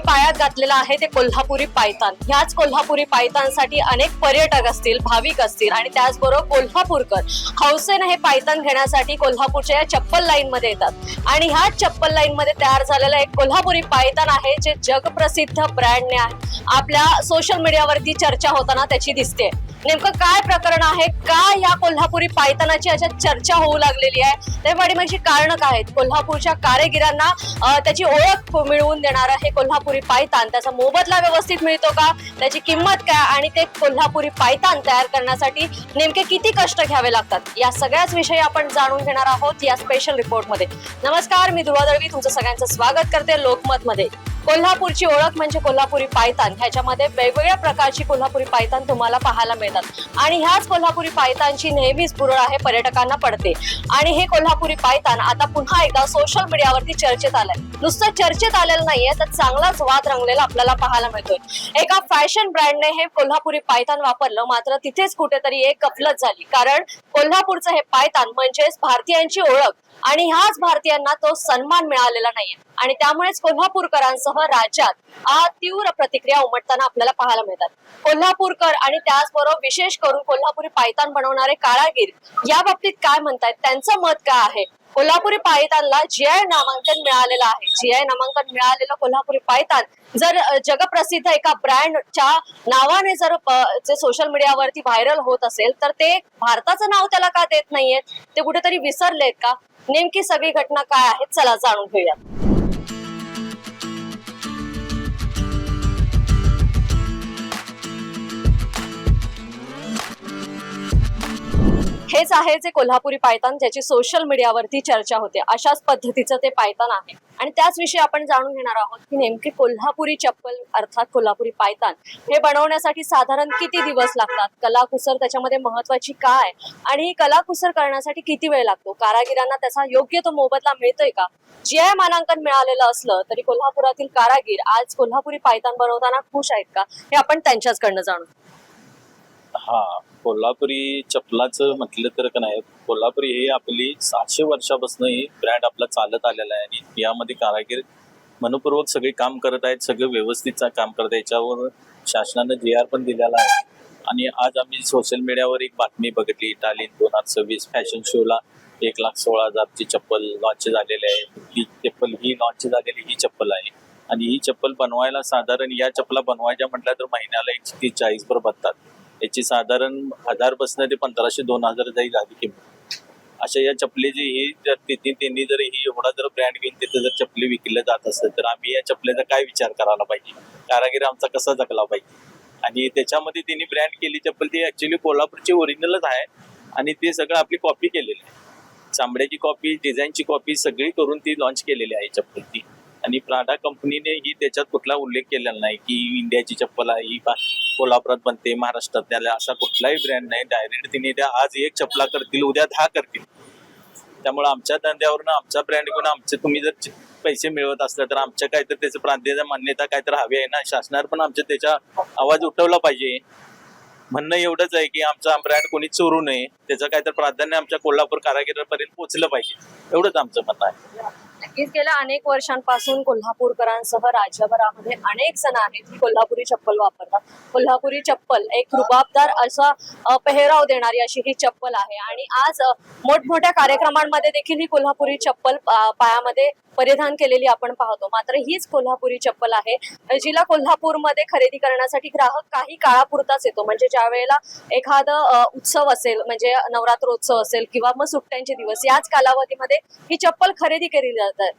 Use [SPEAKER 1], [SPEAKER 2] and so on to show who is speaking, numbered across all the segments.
[SPEAKER 1] पायात घातलेलं आहे ते कोल्हापुरी पायतान. ह्याच कोल्हापुरी पायतानसाठी अनेक पर्यटक असतील भाविक असतील आणि त्याचबरोबर कोल्हापूरकर. हौसेनं हे पायतान घेण्यासाठी कोल्हापूरच्या या चप्पल लाईन मध्ये येतात. आणि ह्याच चप्पल लाईन मध्ये तयार झालेलं एक कोल्हापुरी पायतान आहे जे जगप्रसिद्ध ब्रँडने आहे. आपल्या सोशल मीडियावरती चर्चा होताना त्याची दिसते नेमकं काय प्रकरण आहे? का या कोल्हापुरी पायतानाची अशा चर्चा होऊ लागलेली आहे? ते पाठीमागची कारण काय आहेत? कोल्हापूरच्या कारागिरांना त्याची ओळख मिळवून देणारं हे कोल्हापुरी पायतान. त्याचा मोबदला व्यवस्थित मिळतो का? त्याची किंमत काय? आणि ते कोल्हापुरी पायतान तयार करण्यासाठी नेमके किती कष्ट घ्यावे लागतात? या सगळ्याच विषयी आपण जाणून घेणार आहोत या स्पेशल रिपोर्टमध्ये नमस्कार मी दुर्वा दळवी. तुमचं सगळ्यांचं स्वागत करते लोकमत मध्ये कोल्हापूरची ओळख म्हणजे कोल्हापुरी पायतान. ह्याच्यामध्ये वेगवेगळ्या प्रकारची कोल्हापुरी पायतान तुम्हाला पाहायला मिळतात. आणि ह्याच कोल्हापुरी पायतानची नेहमीच पुरळ आहे पर्यटकांना पडते. आणि हे कोल्हापुरी पायतान आता पुन्हा एकदा सोशल मीडियावरती चर्चेत आलंय. नुसतं चर्चेत आलेलं नाहीये तर चांगलाच वाद रंगलेला आपल्याला पाहायला मिळतोय. एका फॅशन ब्रँडने हे कोल्हापुरी पायतान वापरलं मात्र तिथेच कुठेतरी एक गफलत झाली. कारण कोल्हापूरचं हे पायतान म्हणजेच भारतीयांची ओळख. आणि ह्याच भारतीयांना तो सन्मान मिळालेला नाहीये. आणि त्यामुळेच कोल्हापूरकरांसह राज्यात हा तीव्र प्रतिक्रिया उमटताना आपल्याला पाहायला मिळतात. कोल्हापूरकर आणि त्याचबरोबर विशेष करून कोल्हापुरी पायतान बनवणारे कारागीर या बाबतीत काय म्हणतायत? त्यांचं मत काय आहे? कोल्हापुरी पायतानला जीआय नामांकन मिळालेलं आहे. जीआय नामांकन मिळालेलं कोल्हापुरी पायतान जर जगप्रसिद्ध एका ब्रँडच्या नावाने जर जे सोशल मीडियावरती व्हायरल होत असेल तर ते भारताचं नाव त्याला का देत नाहीयेत? ते कुठेतरी विसरलेत का? नेमकी सगळी घटना काय आहे चला जाणून घेऊयात. हेच आहे जे कोल्हापुरी पायतान ज्याची सोशल मीडियावरती चर्चा होते. अशाच पद्धतीचं ते पायतान आहे. आणि त्याच विषयी आपण जाणून घेणार आहोत की नेमकी कोल्हापुरी चप्पल अर्थात कोल्हापुरी पायतान हे बनवण्यासाठी साधारण किती दिवस लागतात? कलाकुसर त्याच्यामध्ये महत्वाची काय? आणि ही कलाकुसर करण्यासाठी किती वेळ लागतो? कारागिरांना त्याचा योग्य तो मोबदला मिळतोय का? जी आय मानांकन मिळालेलं असलं तरी कोल्हापुरातील कारागीर आज कोल्हापुरी पायतान बनवताना खुश आहेत का? हे आपण त्यांच्याचकडनं जाणू
[SPEAKER 2] हा कोल्हापुरी चपलाचं म्हटलं तर का नाही कोल्हापुरी ही आपली सातशे वर्षापासून ही ब्रँड आपला चालत आलेला आहे आणि यामध्ये कारागीर मनपूर्वक सगळे काम करत आहेत सगळं व्यवस्थित काम करत आहे याच्यावर शासनानं जी आर पण दिलेला आहे. आणि आज आम्ही सोशल मीडियावर एक बातमी बघितली इटालियन दोन हजार सव्वीस फॅशन शोला एक लाख सोळा हजारची चप्पल लॉन्च झालेली आहे. ही चप्पल ही लॉन्च झालेली ही चप्पल आहे. आणि ही चप्पल बनवायला साधारण या चप्पला बनवायच्या म्हटल्या तर महिन्याला एकशे तीस चाळीस भर बनतात याची साधारण हजार बसणं ते पंधराशे दोन हजार जाई झाली किंमत. अशा या चपलेची ही जर तिथे त्यांनी जर ही एवढा जर ब्रँड घेऊन तिथे जर चपली विकल्या जात असेल तर आम्ही या चपलीचा काय विचार करायला पाहिजे? कारागिरी आमचा कसा जगला पाहिजे? आणि त्याच्यामध्ये त्यांनी ब्रँड केली चप्पल ती ऍक्च्युली कोल्हापूरची ओरिजिनलच आहे आणि ते सगळं आपली कॉपी केलेली आहे. चांबड्याची कॉपी डिझाईनची कॉपी सगळी करून ती लॉन्च केलेली आहे चप्पल ती. आणि प्राडा कंपनीने ही त्याच्यात कुठला उल्लेख केलेला नाही की इंडियाची चप्पल आहे ही कोल्हापुरात बनते महाराष्ट्रात त्याला असा कुठलाही ब्रँड नाही. डायरेक्ट तिने त्या आज एक चपला करतील उद्या दहा करतील. त्यामुळे आमच्या धंद्यावरून आमचा ब्रँड घेऊन आमचे तुम्ही जर पैसे मिळवत असला तर आमच्या काहीतरी त्याचं प्रांतीय मान्यता काहीतरी हवी आहे ना? शासनावर पण आमच्या त्याचा आवाज उठवला पाहिजे. म्हणणं एवढंच आहे की आमचा ब्रँड कोणी चोरू नये. त्याचं काहीतरी प्राधान्य आमच्या कोल्हापूर कारागिरापर्यंत पोहोचलं पाहिजे. एवढंच आमचं म्हणणं आहे.
[SPEAKER 1] नक्कीच गेल्या अनेक वर्षांपासून कोल्हापूरकरांसह राज्यभरामध्ये अनेक जण आहेत कोल्हापुरी चप्पल वापरतात. कोल्हापुरी चप्पल एक रुबाबदार असा पेहराव देणारी अशी ही चप्पल आहे. आणि आज मोठमोठ्या कार्यक्रमांमध्ये देखील ही कोल्हापुरी चप्पल पायामध्ये परिधान केलेली आपण पाहतो. मात्र हीच कोल्हापुरी चप्पल आहे जिला कोल्हापूरमध्ये खरेदी करण्यासाठी ग्राहक काही काळापुरताच येतो. म्हणजे ज्या वेळेला एखादं उत्सव असेल म्हणजे नवरात्रोत्सव असेल किंवा मग सुट्ट्यांचे दिवस याच कालावधीमध्ये ही चप्पल खरेदी केली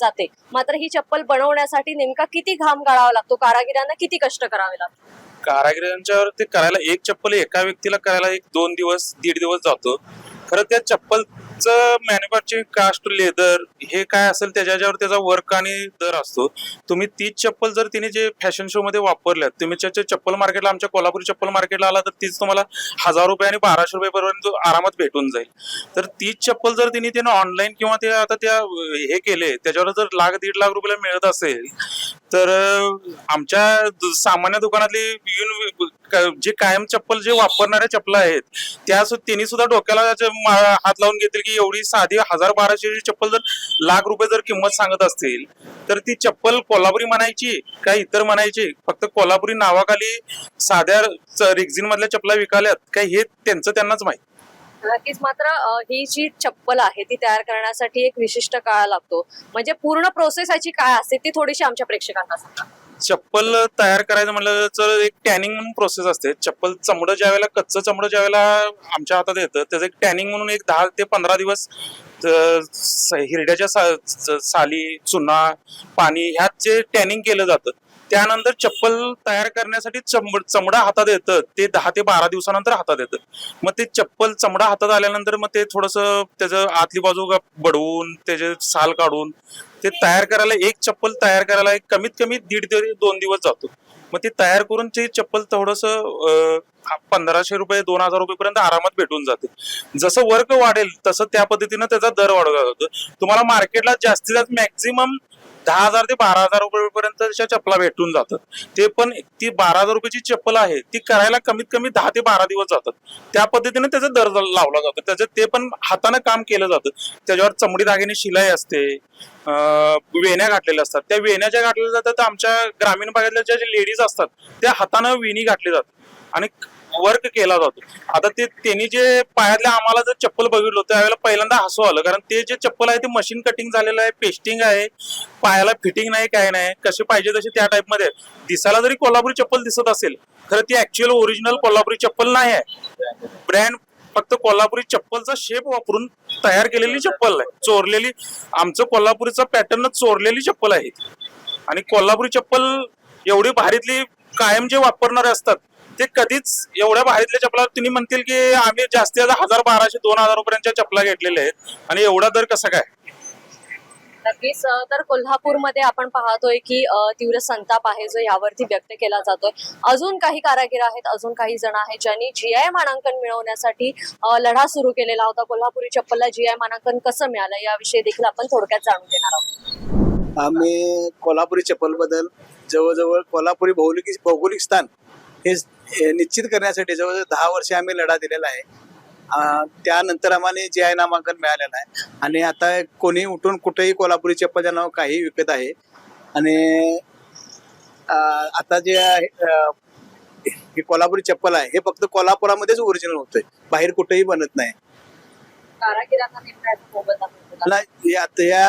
[SPEAKER 1] जाते. मात्र ही चप्पल बनवण्यासाठी नेमका किती घाम गाळावा लागतो? कारागिरांना किती कष्ट करावे लागतात?
[SPEAKER 3] कारागिरांच्यावर ते करायला एक चप्पल एका व्यक्तीला करायला एक दोन दिवस दीड दिवस जातो. खरं त्या त्याचं मॅन्युफॅक्चरिंग कास्ट लेदर हे काय असेल त्याच्यावर त्याचा वर्क आणि दर असतो. तुम्ही तीच चप्पल जर तिने जे फॅशन शो मध्ये वापरल्यात तुम्ही त्याच्या चप्पल मार्केटला आमच्या कोल्हापूर चप्पल मार्केटला आला तर तीच तुम्हाला हजार रुपये आणि बाराशे रुपये पर्यंत आरामात भेटून जाईल. तर तीच चप्पल जर तिने त्याने ऑनलाईन किंवा ते आता त्या हे केले त्याच्यावर जर लाख दीड लाख रुपयाला मिळत असेल तर आमच्या सामान्य दुकानातली जे कायम चप्पल जे वापरणाऱ्या चप्पल आहेत त्या त्यांनी सुद्धा डोक्याला हात लावून घेतील की एवढी साधी हजार बाराशेची चप्पल जर लाख रुपये जर किंमत सांगत असतील तर ती चप्पल कोल्हापुरी म्हणायची का इतर म्हणायची? फक्त कोल्हापुरी नावाखाली साध्या रिक्झिन मधल्या चपला विकाल्यात? काय हे त्यांचं त्यांनाच माहीत?
[SPEAKER 1] नक्कीच. मात्र ही जी चप्पल आहे ती तयार करण्यासाठी एक विशिष्ट काळ लागतो. म्हणजे पूर्ण प्रोसेस याची काय असते ती थोडीशी आमच्या प्रेक्षकांना सांगा.
[SPEAKER 3] चप्पल तयार करायचं म्हणलं तर एक टॅनिंग म्हणून प्रोसेस असते. चप्पल चमडं ज्या वेळेला कच्चं चमडं ज्या वेळेला आमच्या हातात येतं त्याचं एक टॅनिंग म्हणून एक दहा ते पंधरा दिवस हिरड्याच्या सा- साली चुना पाणी ह्यात जे टॅनिंग केलं जातं त्यानंतर चप्पल तयार करण्यासाठी चमड चमडा हातात येतं. ते दहा ते बारा दिवसानंतर हातात येतं. मग ते चप्पल चमडा हातात आल्यानंतर मग ते थोडंसं त्याचं आतली बाजू बडवून त्याचे साल काढून ते तयार करायला एक चप्पल तयार करायला एक कमीत कमी दीड ते दोन दिवस जातो. मग ते तयार करून ते चप्पल थोडस पंधराशे रुपये दोन हजार रुपये पर्यंत आरामात भेटून जाते. जसं वर्क वाढेल तसं त्या पद्धतीनं त्याचा दर वाढवला जातो. तुम्हाला मार्केटला जास्तीत जास्त मॅक्झिमम दहा हजार ते बारा हजार रुपयेपर्यंत त्याच्या चपला भेटून जातात. ते पण ती बारा हजार रुपयाची चप्पल आहे ती करायला कमीत कमी दहा ते बारा दिवस जातात. त्या पद्धतीने त्याचा दर लावला जातो. त्याचं ते पण हाताने काम केलं जातं. त्याच्यावर चमडी दागिने शिलाई असते वेण्या घातलेल्या असतात. त्या वेण्या ज्या घातलेल्या जातात आमच्या ग्रामीण भागातल्या ज्या लेडीज असतात त्या हातानं वेणी घातली जातात. आणि वर्क केला जातो. आता ते त्यांनी जे पायातल्या आम्हाला जर चप्पल बघितलं त्यावेळेला पहिल्यांदा हसू आलं. कारण ते जे चप्पल आहे ते मशीन कटिंग झालेलं आहे पेस्टिंग आहे. पायाला फिटिंग नाही काय नाही. कसे पाहिजे तसे त्या टाईपमध्ये दिसायला जरी कोल्हापुरी चप्पल दिसत असेल तर ती ऍक्च्युअल ओरिजिनल कोल्हापुरी चप्पल नाही आहे. ब्रँड फक्त कोल्हापुरी चप्पलचा शेप वापरून तयार केलेली चप्पल आहे चोरलेली आमचं कोल्हापुरीचा पॅटर्न चोरलेली चप्पल आहे. आणि कोल्हापुरी चप्पल एवढी भारीतली कायम जे वापरणारे असतात ते कधीच एवढ्या भारीतल्या चपला तुम्ही म्हणतील की आम्ही जास्तीत जास्त हजार बाराशे दोन हजार रुपयांच्या चपला घेतलेल्या आहेत. आणि एवढा दर कसा काय?
[SPEAKER 1] नक्कीच तर कोल्हापूरमध्ये आपण पाहतोय की तीव्र संताप आहे जो यावरती व्यक्त केला जातोय. अजून काही कारागीर आहेत अजून काही जण आहेत ज्यांनी जी आय मानांकन मिळवण्यासाठी लढा सुरू केलेला होता. कोल्हापुरी चप्पलला जी आय मानांकन कसं मिळालं? याविषयी देखील आपण थोडक्यात जाणून घेणार आहोत.
[SPEAKER 4] आम्ही कोल्हापुरी चप्पलबद्दल जवळजवळ कोल्हापुरी भौगोलिक भौगोलिक स्थान हे निश्चित करण्यासाठी जवळजवळ दहा वर्षे आम्ही लढा दिलेला आहे. त्यानंतर आम्हाला जे आय नामांकन मिळालेलं आहे. आणि आता कोणी उठून कुठेही कोल्हापुरी चप्पलच्या नाव काही विकत आहे. आणि आता जे आहे हे कोल्हापुरी चप्पल आहे हे फक्त कोल्हापुरामध्येच ओरिजिनल होतंय. बाहेर कुठेही बनत नाही. या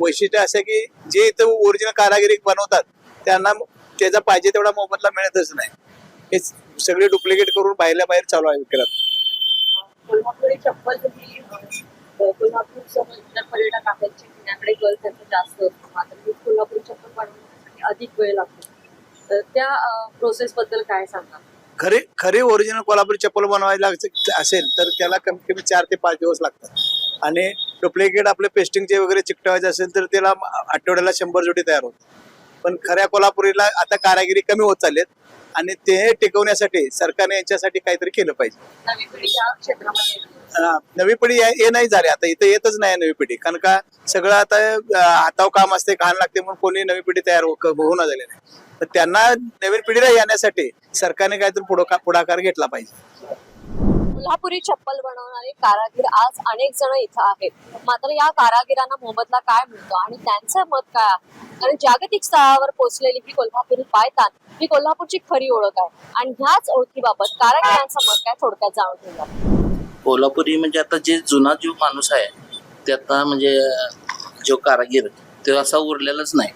[SPEAKER 4] वैशिष्ट्य असं आहे की जे इथं ओरिजिनल कारागिरी बनवतात त्यांना त्याचा पाहिजे तेवढा मोबदला मिळतच नाही. हे सगळे डुप्लिकेट करून बाहेरल्या बाहेर चालू आहे विक्रेत
[SPEAKER 1] कोल्हापुरी चप्पल अ, कोल्हापूरचं इतर पर्यटक आहेत जे पुण्याकडे कल त्यांचा जास्त असतो. मात्र कोल्हापुरी चप्पल बनवण्यासाठी अधिक वेळ लागतो. तर त्या प्रोसेस बद्दल काय सांगा
[SPEAKER 4] खरे खरे ओरिजिनल कोल्हापुरी चप्पल बनवायला असेल तर त्याला कमीत कमी चार ते पाच दिवस लागतात. आणि डुप्लिकेट आपले पेस्टिंगचे वगैरे चिकटवायचे असेल तर त्याला आठवड्याला शंभर जोडी तयार होतात. पण खऱ्या कोल्हापुरीला आता कारागिरी कमी होत चाललेत आणि ते टिकवण्यासाठी सरकारने यांच्यासाठी काहीतरी केलं पाहिजे.
[SPEAKER 1] नवी पिढी
[SPEAKER 4] हा, नाही झाली आता इथं येतच नाही नवी पिढी. कारण का सगळं आता अं, हातावर काम असते घाण लागते म्हणून कोणी नवी पिढी तयार हो- होऊन झालेली नाही तर त्यांना नवीन पिढीला येण्यासाठी सरकारने काहीतरी पुढं पुढाकार घेतला पाहिजे.
[SPEAKER 1] कोल्हापुरी चप्पल बनवणारे कारागीर आज अनेक जण इथं आहेत. मात्र या कारागिरांना मोबदला काय मिळतो आणि त्यांचं मत काय आहे? कारण जागतिक स्तरावर पोहोचलेली ही कोल्हापुरी पायतान ही कोल्हापूरची खरी ओळख आहे. आणि ह्याच ओळखीबाबत कारागिरांचं मत काय थोडक्यात जाणून घेऊया.
[SPEAKER 5] कोल्हापुरी म्हणजे आता जे जुना जो माणूस आहे ते आता म्हणजे जो कारागीर तो असा उरलेलाच नाही.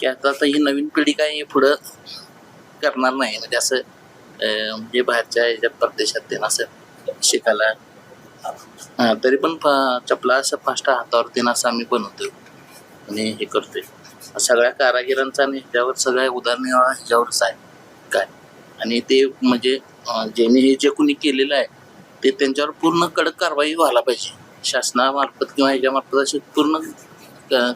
[SPEAKER 5] की आता आता ही नवीन पिढी काय हे पुढं करणार नाही. म्हणजे असं म्हणजे बाहेरच्या ह्याच्या परदेशात ते असं शिकायला. हां तरी पण चपला असं फास्ट हातावरती असं आम्ही बनवतोय. आणि हे करतोय. सगळ्या कारागिरांचा आणि ह्याच्यावर सगळ्या उदाहरणं ह्याच्यावरच आहे. काय? आणि ते म्हणजे ज्यांनी हे जे कोणी केलेलं आहे ते त्यांच्यावर पूर्ण कडक कारवाई व्हायला पाहिजे. शासनामार्फत किंवा ह्याच्यामार्फत अशी पूर्ण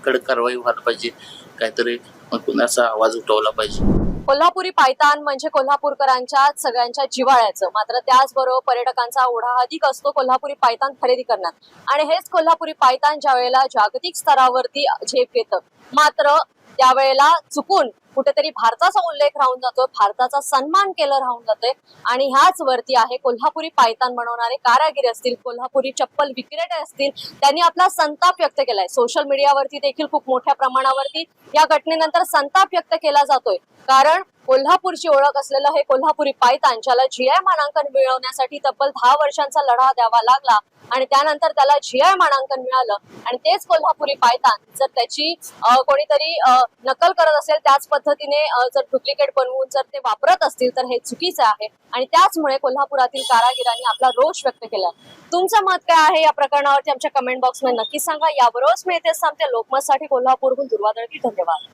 [SPEAKER 5] कडक कारवाई व्हायला पाहिजे. काहीतरी मग आवाज उठवला पाहिजे.
[SPEAKER 1] कोल्हापुरी पायतान म्हणजे कोल्हापूरकरांच्या सगळ्यांच्या जिव्हाळ्याचं. मात्र त्याचबरोबर पर्यटकांचा ओढा अधिक असतो कोल्हापुरी पायतान खरेदी करण्यात. आणि हेच कोल्हापुरी पायतान ज्या वेळेला जागतिक स्तरावरती झेप घेतं. मात्र त्यावेळेला चुकून कुठेतरी भारताचा उल्लेख राहून जातोय भारताचा सन्मान केलं राहून जातोय. आणि ह्याच वरती आहे कोल्हापुरी पायतान बनवणारे कारागिरी असतील कोल्हापुरी चप्पल विक्रेते असतील त्यांनी आपला संताप व्यक्त केलाय. सोशल मीडियावरती देखील खूप मोठ्या प्रमाणावरती या घटनेनंतर संताप व्यक्त केला जातोय. कारण कोल्हापूरची ओळख असलेलं हे कोल्हापुरी पायतान ज्याला जीआय मानांकन मिळवण्यासाठी तब्बल दहा वर्षांचा लढा द्यावा लागला आणि त्यानंतर त्याला जीआय मानांकन मिळालं. आणि तेच कोल्हापुरी पायतान. जर त्याची कोणीतरी नकल करत असेल त्याच पद्धतीने जर डुप्लिकेट बनवून जर ते वापरत असतील तर हे चुकीचं आहे. आणि त्याचमुळे कोल्हापुरातील कारागिरांनी आपला रोष व्यक्त केला. तुमचं मत काय आहे या प्रकरणावरती आमच्या कमेंट बॉक्समध्ये नक्की सांगा. याबरोबरच मी इथे सांगते लोकमतसाठी कोल्हापूरहून दुर्वादळकी धन्यवाद.